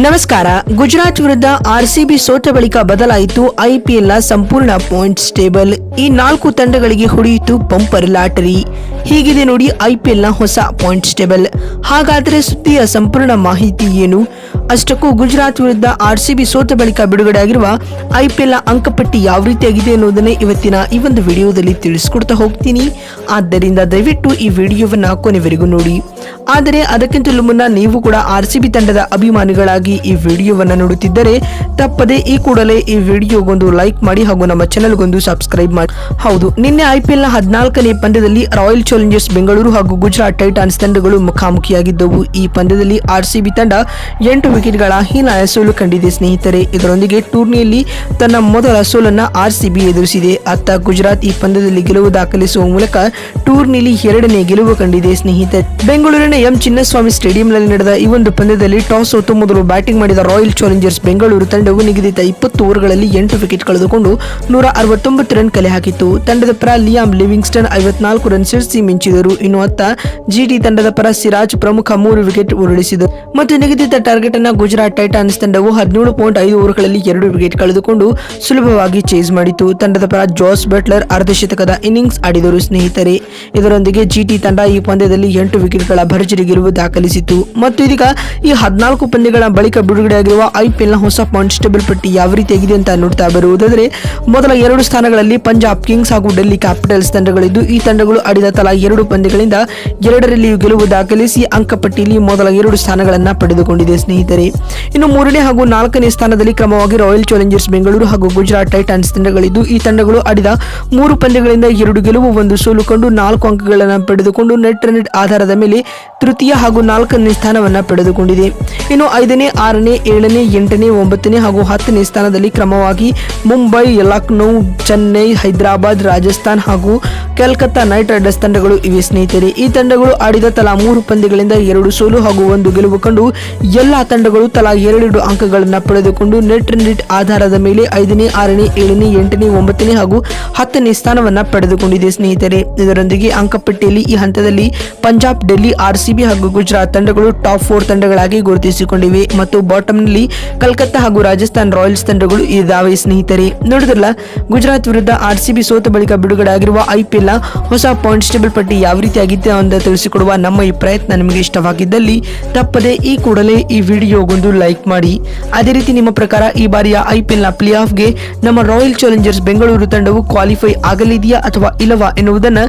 ನಮಸ್ಕಾರ. ಗುಜರಾತ್ ವಿರುದ್ಧ ಆರ್ಸಿಬಿ ಸೋತ ಬಳಿಕ ಬದಲಾಯಿತು ಐಪಿಎಲ್ನ ಸಂಪೂರ್ಣ ಪಾಯಿಂಟ್ಸ್ ಟೇಬಲ್ ಈ ನಾಲ್ಕು ತಂಡಗಳಿಗೆ ಹುಡಿಯಿತು ಪಂಪರ್ ಲಾಟರಿ ಹೀಗಿದೆ ನೋಡಿ ಐಪಿಎಲ್ನ ಹೊಸ ಪಾಯಿಂಟ್ಸ್ ಟೇಬಲ್ ಹಾಗಾದರೆ ಸುದ್ದಿಯ ಸಂಪೂರ್ಣ ಮಾಹಿತಿ ಏನು? ಅಷ್ಟಕ್ಕೂ ಗುಜರಾತ್ ವಿರುದ್ಧ ಆರ್ಸಿಬಿ ಸೋತ ಬಳಿಕ ಬಿಡುಗಡೆಯಾಗಿರುವ ಐಪಿಎಲ್ನ ಅಂಕಪಟ್ಟಿ ಯಾವ ರೀತಿಯಾಗಿದೆ ಅನ್ನೋದನ್ನೇ ಇವತ್ತಿನ ಈ ಒಂದು ವಿಡಿಯೋದಲ್ಲಿ ತಿಳಿಸ್ಕೊಡ್ತಾ ಹೋಗ್ತೀನಿ. ಆದ್ದರಿಂದ ದಯವಿಟ್ಟು ಈ ವಿಡಿಯೋವನ್ನು ಕೊನೆವರೆಗೂ ನೋಡಿ. ಆದರೆ ಅದಕ್ಕಿಂತಲೂ ಮುನ್ನ ನೀವು ಕೂಡ ಆರ್ ಸಿ ಬಿ ತಂಡದ ಅಭಿಮಾನಿಗಳಾಗಿ ಈ ವಿಡಿಯೋವನ್ನು ನೋಡುತ್ತಿದ್ದರೆ ತಪ್ಪದೆ ಈ ಕೂಡಲೇ ಈ ವಿಡಿಯೋಗೊಂದು ಲೈಕ್ ಮಾಡಿ ಹಾಗೂ ನಮ್ಮ ಚಾನೆಲ್ಗೊಂದು ಸಬ್ಸ್ಕ್ರೈಬ್ ಮಾಡಿ. ಹೌದು, ನಿನ್ನೆ ಐಪಿಎಲ್ನ ಹದಿನಾಲ್ಕನೇ ಪಂದ್ಯದಲ್ಲಿ ರಾಯಲ್ ಚಾಲೆಂಜರ್ಸ್ ಬೆಂಗಳೂರು ಹಾಗೂ ಗುಜರಾತ್ ಟೈಟಾನ್ಸ್ ತಂಡಗಳು ಮುಖಾಮುಖಿಯಾಗಿದ್ದವು. ಈ ಪಂದ್ಯದಲ್ಲಿ ಆರ್ ಸಿ ತಂಡ ಎಂಟು ವಿಕೆಟ್ಗಳ ಹೀನಾಯ ಸೋಲು ಕಂಡಿದೆ. ಸ್ನೇಹಿತರೆ, ಇದರೊಂದಿಗೆ ಟೂರ್ನಿಯಲ್ಲಿ ತನ್ನ ಮೊದಲ ಸೋಲನ್ನ ಆರ್ ಸಿ ಬಿ ಎದುರಿಸಿದೆ. ಅತ್ತ ಗುಜರಾತ್ ಈ ಪಂದ್ಯದಲ್ಲಿ ಗೆಲುವು ದಾಖಲಿಸುವ ಮೂಲಕ ಟೂರ್ನಿಲಿ ಎರಡನೇ ಗೆಲುವು ಕಂಡಿದೆ. ಸ್ನೇಹಿತರೆ, ಬೆಂಗಳೂರಿನ ಎಂ ಚಿನ್ನಸ್ವಾಮಿ ಸ್ಟೇಡಿಯಂನಲ್ಲಿ ನಡೆದ ಈ ಒಂದು ಪಂದ್ಯದಲ್ಲಿ ಟಾಸ್ ಸೋತು ಮೊದಲು ಬ್ಯಾಟಿಂಗ್ ಮಾಡಿದ ರಾಯಲ್ ಚಾಲೆಂಜರ್ಸ್ ಬೆಂಗಳೂರು ತಂಡವು ನಿಗದಿತ ಇಪ್ಪತ್ತು ಓವರ್ಗಳಲ್ಲಿ ಎಂಟು ವಿಕೆಟ್ ಕಳೆದುಕೊಂಡು ನೂರ ಅರವತ್ತೊಂಬತ್ತು ರನ್ ಕಲೆ ಹಾಕಿತ್ತು. ತಂಡದ ಪರ ಲಿಯಾಮ್ ಲಿವಿಂಗ್ಸ್ಟನ್ ಐವತ್ನಾಲ್ಕು ರನ್ ಸಿಡಿಸಿ ಮಿಂಚಿದರು. ಇನ್ನು ಅತ್ತ ಜಿಟಿ ತಂಡದ ಪರ ಸಿರಾಜ್ ಪ್ರಮುಖ ಮೂರು ವಿಕೆಟ್ ಉರುಳಿಸಿದರು. ಮತ್ತು ನಿಗದಿತ ಟಾರ್ಗೆಟ್ ಅನ್ನು ಗುಜರಾತ್ ಟೈಟಾನ್ಸ್ ತಂಡವು ಹದಿನೇಳು ಪಾಯಿಂಟ್ ಐದು ಓವರ್ಗಳಲ್ಲಿ ಎರಡು ವಿಕೆಟ್ ಕಳೆದುಕೊಂಡು ಸುಲಭವಾಗಿ ಚೇಸ್ ಮಾಡಿತು ತಂಡದ ಪರ ಜಾಸ್ ಬಟ್ಲರ್ ಅರ್ಧಶತಕದ ಇನ್ನಿಂಗ್ಸ್ ಆಡಿದರು. ಸ್ನೇಹಿತರೆ, ಇದರೊಂದಿಗೆ ಜಿಟಿ ತಂಡ ಈ ಪಂದ್ಯದಲ್ಲಿ ಎಂಟು ವಿಕೆಟ್ಗಳ ಭರ್ಜರಿ ಗೆಲುವು ದಾಖಲಿಸಿತು. ಮತ್ತು ಇದೀಗ ಈ ಹದಿನಾಲ್ಕು ಪಂದ್ಯಗಳ ಬಳಿಕ ಬಿಡುಗಡೆಯಾಗಿರುವ ನ ಹೊಸ ಪಾಯಿಂಟ್ಸ್ ಟೇಬಲ್ ಪಟ್ಟಿ ಯಾವ ರೀತಿ ಆಗಿದೆ ಅಂತ ನೋಡ್ತಾ ಬರುವುದಾದರೆ, ಮೊದಲ ಎರಡು ಸ್ಥಾನಗಳಲ್ಲಿ ಪಂಜಾಬ್ ಕಿಂಗ್ಸ್ ಹಾಗೂ ಡೆಲ್ಲಿ ಕ್ಯಾಪಿಟಲ್ಸ್ ತಂಡಗಳಿದ್ದು, ಈ ತಂಡಗಳು ಆಡಿದ ತಲಾ ಎರಡು ಪಂದ್ಯಗಳಿಂದ ಎರಡರಲ್ಲಿಯೂ ಗೆಲುವು ದಾಖಲಿಸಿ ಅಂಕಪಟ್ಟಿಯಲ್ಲಿ ಮೊದಲ ಎರಡು ಸ್ಥಾನಗಳನ್ನು ಪಡೆದುಕೊಂಡಿದೆ ಸ್ನೇಹಿತರೆ. ಇನ್ನು ಮೂರನೇ ಹಾಗೂ ನಾಲ್ಕನೇ ಸ್ಥಾನದಲ್ಲಿ ಕ್ರಮವಾಗಿ ರಾಯಲ್ ಚಾಲೆಂಜರ್ಸ್ ಬೆಂಗಳೂರು ಹಾಗೂ ಗುಜರಾತ್ ಟೈಟಾನ್ಸ್ ತಂಡಗಳಿದ್ದು, ಈ ತಂಡಗಳು ಆಡಿದ ಮೂರು ಪಂದ್ಯಗಳಿಂದ ಎರಡು ಗೆಲುವು, ಒಂದು ಸೋಲು ಕಂಡು ನಾಲ್ಕು ಅಂಕಗಳನ್ನು ಪಡೆದುಕೊಂಡು ನೆಟ್ ರನ್ ಆಧಾರದ ಮೇಲೆ ತೃತೀಯ ಹಾಗೂ ನಾಲ್ಕನೇ ಸ್ಥಾನವನ್ನು ಪಡೆದುಕೊಂಡಿದೆ. ಇನ್ನು ಐದನೇ, ಆರನೇ, ಏಳನೇ, ಎಂಟನೇ, ಒಂಬತ್ತನೇ ಹಾಗೂ ಹತ್ತನೇ ಸ್ಥಾನದಲ್ಲಿ ಕ್ರಮವಾಗಿ ಮುಂಬೈ, ಲಕ್ನೌ, ಚೆನ್ನೈ, ಹೈದರಾಬಾದ್, ರಾಜಸ್ಥಾನ್ ಹಾಗೂ ಕೆಲ್ಕತ್ತಾ ನೈಟ್ ರೈಡರ್ಸ್ ತಂಡಗಳು ಇವೆ ಸ್ನೇಹಿತರೆ. ಈ ತಂಡಗಳು ಆಡಿದ ತಲಾ ಮೂರು ಪಂದ್ಯಗಳಿಂದ ಎರಡು ಸೋಲು ಹಾಗೂ ಒಂದು ಗೆಲುವು ಕಂಡು ಎಲ್ಲಾ ತಂಡಗಳು ತಲಾ ಎರಡೆರಡು ಅಂಕಗಳನ್ನು ಪಡೆದುಕೊಂಡು ನೆಟ್ ನೆಟ್ ಆಧಾರದ ಮೇಲೆ ಐದನೇ, ಆರನೇ, ಏಳನೇ, ಎಂಟನೇ, ಒಂಬತ್ತನೇ ಹಾಗೂ ಹತ್ತನೇ ಸ್ಥಾನವನ್ನ ಪಡೆದುಕೊಂಡಿದೆ ಸ್ನೇಹಿತರೆ. ಇದರೊಂದಿಗೆ ಅಂಕಪಟ್ಟಿಯಲ್ಲಿ ಈ ಹಂತದಲ್ಲಿ ಪಂಜಾಬ್, ಡೆಲ್ಲಿ ಆರ್ಸಿಬಿ ಹಾಗೂ ಗುಜರಾತ್ ತಂಡಗಳು ಟಾಪ್ ಫೋರ್ ತಂಡಗಳಾಗಿ ಗುರುತಿಸಿಕೊಂಡಿವೆ ಮತ್ತು ಬಾಟಂನಲ್ಲಿ ಕಲ್ಕತ್ತಾ ಹಾಗೂ ರಾಜಸ್ಥಾನ್ ರಾಯಲ್ಸ್ ತಂಡಗಳು ಇದಾವೆ ಸ್ನೇಹಿತರೆ. ನೋಡಿದ್ರಲ್ಲ, ಗುಜರಾತ್ ವಿರುದ್ಧ ಆರ್ಸಿಬಿ ಸೋತ ಬಳಿಕ ಬಿಡುಗಡೆ ಆಗಿರುವ ಐಪಿಎಲ್ ಹೊಸ ಪಾಯಿಂಟ್ಸ್ ಟೇಬಲ್ ಪಟ್ಟಿ ಯಾವ ರೀತಿಯಾಗಿದೆ ಅಂತ ತಿಳಿಸಿಕೊಡುವ ನಮ್ಮ ಈ ಪ್ರಯತ್ನ ನಿಮಗೆ ಇಷ್ಟವಾಗಿದ್ದಲ್ಲಿ ತಪ್ಪದೆ ಈ ಕೂಡಲೇ ಈ ವಿಡಿಯೋಗೊಂದು ಲೈಕ್ ಮಾಡಿ. ಅದೇ ರೀತಿ ನಿಮ್ಮ ಪ್ರಕಾರ ಈ ಬಾರಿಯ ಐಪಿಎಲ್ನ ಪ್ಲೇ ಆಫ್ಗೆ ನಮ್ಮ ರಾಯಲ್ ಚಾಲೆಂಜರ್ಸ್ ಬೆಂಗಳೂರು ತಂಡವು ಕ್ವಾಲಿಫೈ ಆಗಲಿದೆಯಾ ಅಥವಾ ಇಲ್ಲವಾ ಎನ್ನುವುದನ್ನು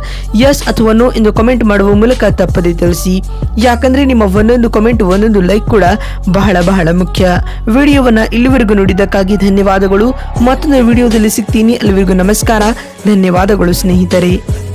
ಎಸ್ ಅಥವಾ ನೋ ಎಂದು ಕಮೆಂಟ್ ಮಾಡುವ ಮೂಲಕ ತಪ್ಪದೆ ತಿಳಿಸಿ. ಯಾಕಂದ್ರೆ ನಿಮ್ಮ ಒಂದೊಂದು ಕಮೆಂಟ್ ಒಂದೊಂದು ಲೈಕ್ ಕೂಡ ಬಹಳ ಬಹಳ ಮುಖ್ಯ. ವಿಡಿಯೋವನ್ನ ಇಲ್ಲಿವರೆಗೂ ನೋಡಿದ್ದಕ್ಕಾಗಿ ಧನ್ಯವಾದಗಳು. ಮತ್ತೊಂದು ವಿಡಿಯೋದಲ್ಲಿ ಸಿಗ್ತೀನಿ. ಅಲ್ಲಿವರೆಗೂ ನಮಸ್ಕಾರ. ಧನ್ಯವಾದಗಳು ಸ್ನೇಹಿತರೆ.